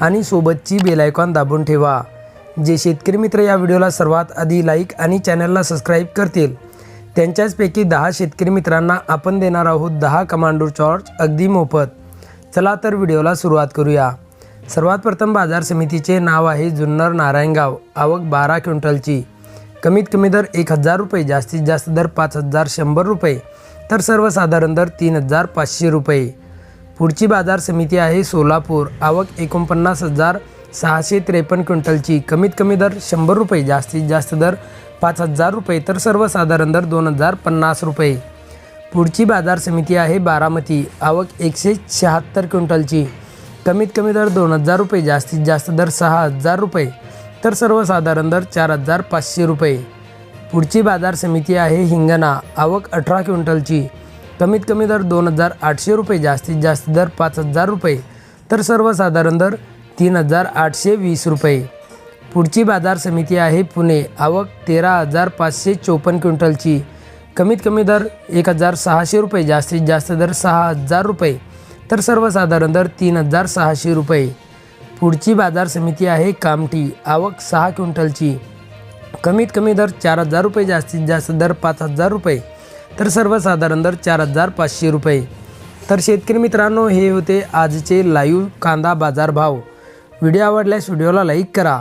आणि सोबतची बेलायकॉन दाबून ठेवा. जे शेतकरी मित्र या व्हिडिओला सर्वात आधी लाईक आणि चॅनलला सबस्क्राईब करतील त्यांच्याचपैकी दहा शेतकरी मित्रांना आपण देणार आहोत दहा कमांडो चॉर्ज अगदी मोफत. चला तर व्हिडिओला सुरुवात करूया. सर्वात प्रथम बाजार समितीचे नाव आहे जुन्नर नारायणगाव आवक बारा क्विंटलची. कमीत कमी दर एक हजार रुपये जास्तीत जास्त दर पाच हजार शंभर रुपये तर सर्वसाधारण दर तीन हजार पाचशे रुपये. पुढची बाजार समिती आहे सोलापूर. आवक एकोणपन्नास हजार सहाशे त्रेपन्न क्विंटलची. कमीत कमी दर शंभर रुपये जास्तीत जास्त दर पाच हजार रुपये तर सर्वसाधारण दर दोन हजार पन्नास रुपये. पुढची बाजार समिती आहे बारामती. आवक एकशे शहात्तर क्विंटलची. कमीत कमी दर दोन हजार रुपये जास्तीत जास्त दर सहा हजार रुपये तर सर्वसाधारण दर चार हजार पाचशे रुपये. पुढची बाजार समिती आहे हिंगणा. आवक अठरा क्विंटलची. कमीत कमी दर दोन हजार आठशे रुपये जास्तीत जास्त दर पाच हजार रुपये. तर सर्वसाधारण दर तीन हजार आठशे वीस रुपये. पुढची बाजार समिती आहे पुणे. आवक तेरा हजार पाचशे चोपन्न क्विंटलची. कमीत कमी दर एक हजार सहाशे रुपये जास्तीत जास्त दर सहा हजार रुपये. तर सर्वसाधारण दर तीन हजार सहाशे रुपये. पुढची बाजार समिती आहे कामठी. आवक सहा क्विंटलची. कमीत कमी दर चार हजार रुपये जास्तीत जास्त दर पाच हजार रुपये. तर सर्वसाधारण दर चार हजार पाचशे रुपये. तर शेतकरी मित्रांनो हे होते आजचे लाईव्ह कांदा बाजार भाव. व्हिडिओ आवडल्यास व्हिडिओला लाईक करा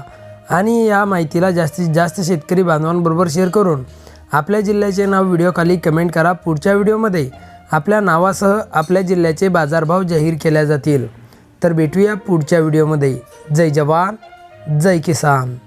आणि या माहितीला जास्तीत जास्त शेतकरी बांधवांबरोबर शेअर करून आपल्या जिल्ह्याचे नाव व्हिडिओखाली कमेंट करा. पुढच्या व्हिडिओमध्ये आपल्या नावासह आपल्या जिल्ह्याचे बाजारभाव जाहीर केल्या जातील. तर भेटूया पुढच्या व्हिडिओमध्ये जय जवान जय किसान.